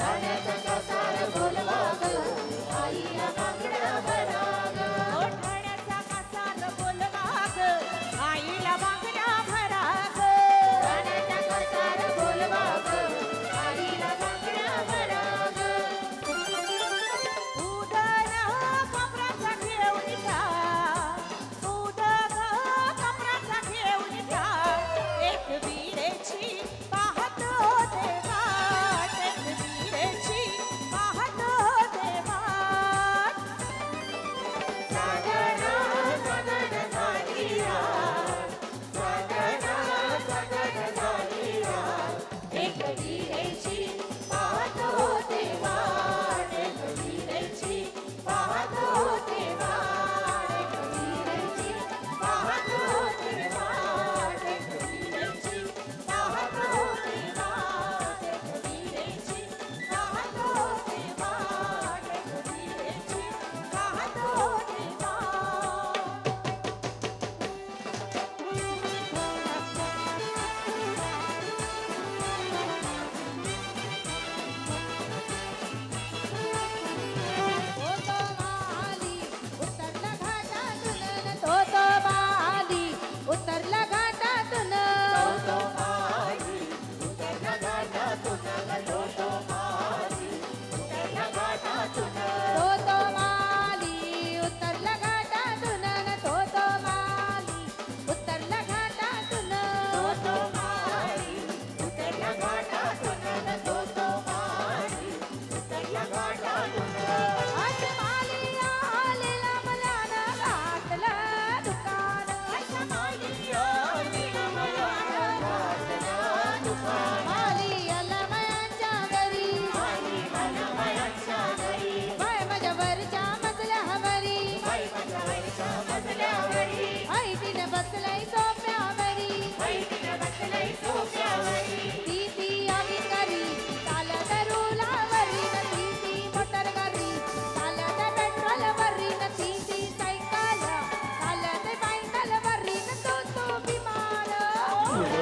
ठाण्याचा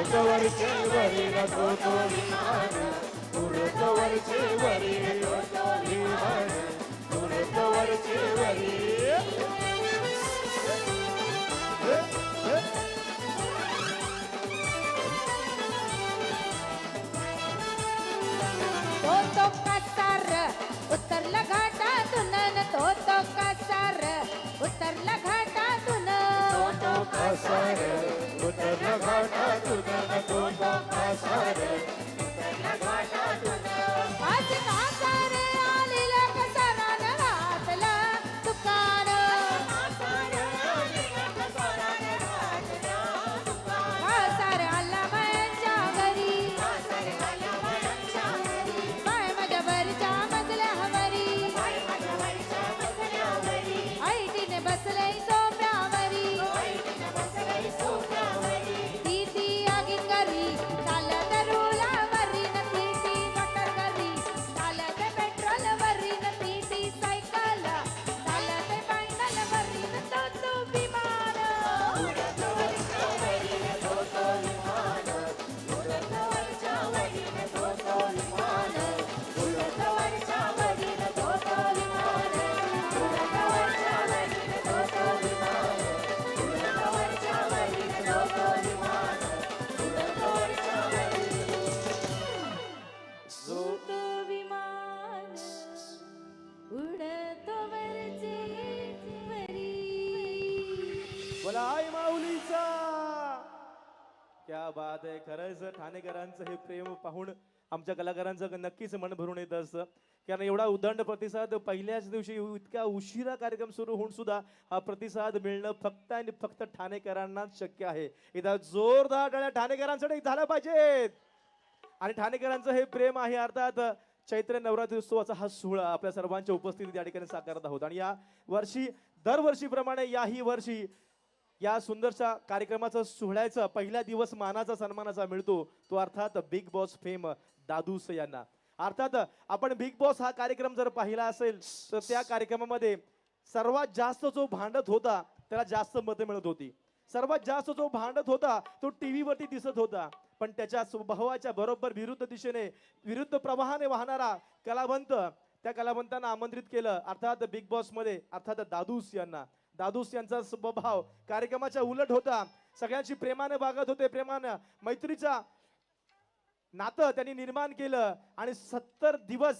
उडतवरचे वरी तो तो विमान उडतवरचे वरी तो तो वरी तो तो कासार उतरला घाटातून तो तो कासार. बोला आई माऊलीचा. क्या बात आहे. खरंच ठाणेकरांचं हे प्रेम पाहून आमच्या कलाकारांचं नक्कीच मन भरून येत असतं. कारण एवढा उदंड प्रतिसाद पहिल्याच दिवशी इतक्या उशिरा कार्यक्रम सुरू होऊन सुद्धा हा प्रतिसाद मिळणं फक्त आणि फक्त ठाणेकरांनाच शक्य आहे. इथं जोरदार टाळ्या ठाणेकरांसाठी झाल्या पाहिजेत. आणि ठाणेकरांचं हे प्रेम आहे अर्थात चैत्र नवरात्री उत्सवाचा हा सोहळा आपल्या सर्वांच्या उपस्थितीत या ठिकाणी साकारत आहोत. आणि या वर्षी दरवर्षीप्रमाणे याही वर्षी या सुंदरशा कार्यक्रमाचा सोहळ्याचा पहिला दिवस मानाचा सन्मानाचा मिळतो तो अर्थात बिग बॉस फेम दादूस यांना. अर्थात आपण बिग बॉस हा कार्यक्रम जर पाहिला असेल तर त्या कार्यक्रमामध्ये सर्वात जास्त जो भांडत होता त्याला जास्त मतं मिळत होती. सर्वात जास्त जो भांडत होता तो टीव्ही वरती दिसत होता. पण त्याच्या स्वभावाच्या बरोबर विरुद्ध दिशेने विरुद्ध प्रवाहाने वाहणारा कलावंत त्या कलावंतांना आमंत्रित केलं अर्थात बिग बॉसमध्ये अर्थात दादूस यांना. दादूस यांचा स्वभाव कार्यक्रमाच्या उलट होता. सगळ्यांशी प्रेमाने वागत होते प्रेमानं. मैत्रीचा नातं त्यांनी निर्माण केलं आणि सत्तर दिवस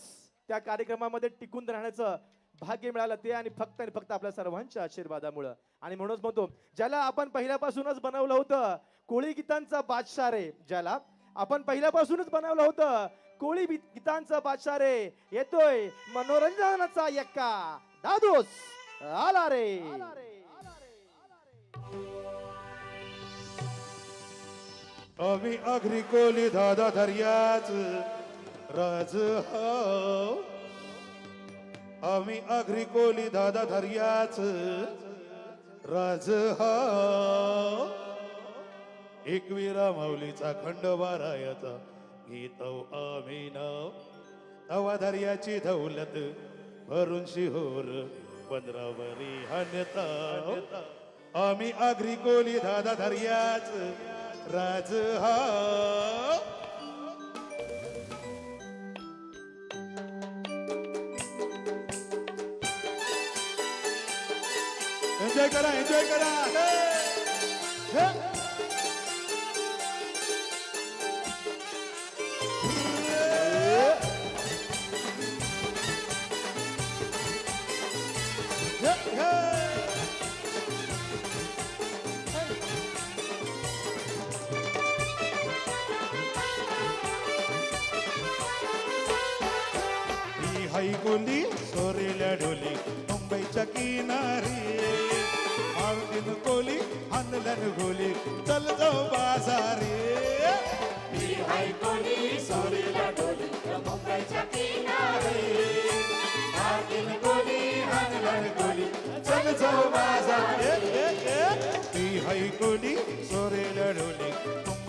त्या कार्यक्रमामध्ये टिकून राहण्याचं भाग्य मिळालं. ते आणि फक्त आणि फक्त आपल्या सर्वांच्या आशीर्वादामुळं. आणि म्हणूनच म्हणतो ज्याला आपण पहिल्यापासूनच बनवलं होतं कोळी गीतांचा बादशाह रे. ज्याला आपण पहिल्यापासूनच बनवलं होतं कोळी गीतांचा बादशाह रे. येतोय मनोरंजनाचा यक्का. दादोस! आला रे. आम्ही आगरी कोली दादा धर्याच राज आम्ही आगरी कोली दादा धर्याच राज एकवीरा माऊलीचा खंडोबा रायाचा गीत आम्ही नाव. तवा धर्याची दौलत भरून शिहोर पंधरावरी हान्यता. आम्ही आगरी कोली दादा धर्याच राज हा. एन्जॉय करा एन्जॉय करा. ही हाई गोली सोरेल्या डोली मुंबईच्या किनारी. मारुतीन कोली हानलन गोली चल जाऊ बाजारी. ही हाय कोली सोरीला डोली मुंबईच्या किनारे. मागील कोली हानलन कोली चल जाऊ बाजारी. ही हाई गोली सोरेल्या डोली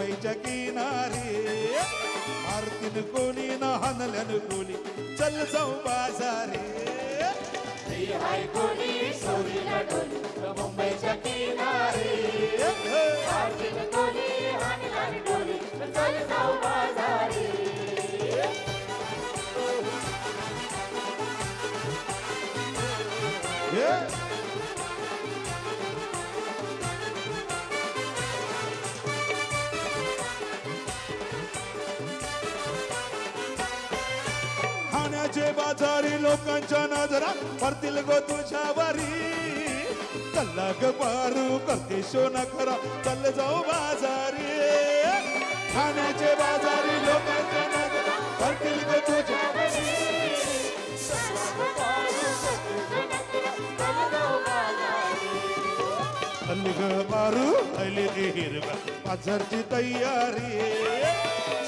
मुंबईच्या किनारी. आरतीन कोणी ना हानलन कोणी चल जाऊ बाजारी. ही डोली मुंबईच्या किनारी चल जाऊ बाजारी. खाण्याचे बाजारी लोकांच्या नजरा पडतील गो तुझ्या वारी कल्ला ग पारू करते शोना खरा. चल जाऊ बाजारी. ठाण्याचे बाजारी लोकांच्या नजरा पडतील गो तुझ्या चल ग पारू हिरवा बाजारची तयारी.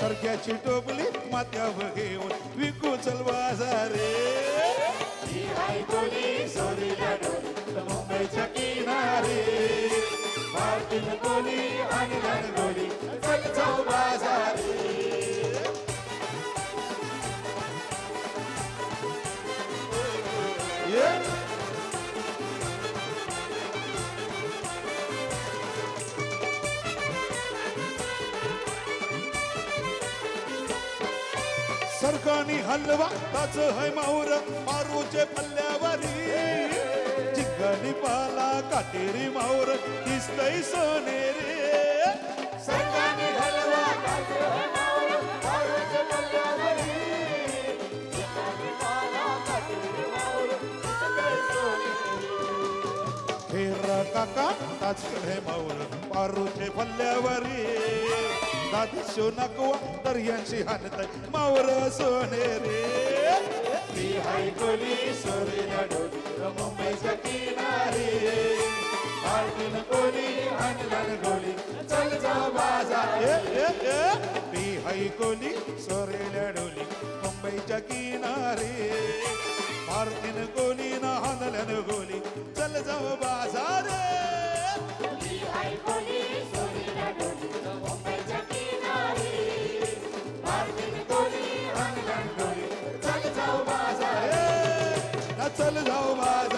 सरक्याची टोपली माथ्यावर घेऊन विकू चल बाजारे. मुंबईच्या किनारे मागील कोली हानलन चल जाऊ सरकानी हलवा ताच है माऊर मारूचे पल्ल्यावरी. चिंगणी पाला काटेरी माऊर दिसतय सोनेरी काका ताच है माऊर मारूचे पल्ल्यावरी. दादी शोनाकवा दर्यांशी हानत माऊर सोनेरी ती हाय कोली सोरीला डोली मुंबईच्या किनारी. मार्टिन कोली हानलन गोली. चल जाऊ बाजार. मी हाय कोली सोरेल्या डोली मुंबईच्या किनारी. मारतीन कोली ना हानल्यान गोली चल जाऊ बाजार चल जाऊ बाजारी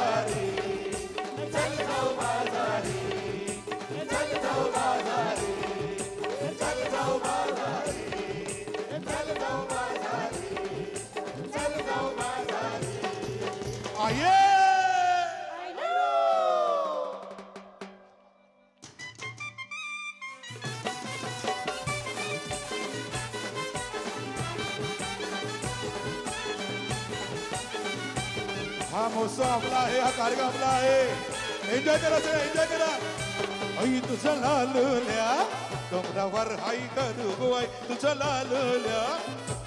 हा महोत्सव आपला आहे हा कार्यक्रम आपला आहे. एन्जॉय करा सगळं एन्जॉय करा. आई तुझं लालल्या डोंगरावर हाई घर गोवाय तुझं लालल्या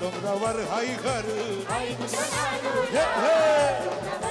डोंगरावर हाई घर आई. तुझं लालू हे, हे.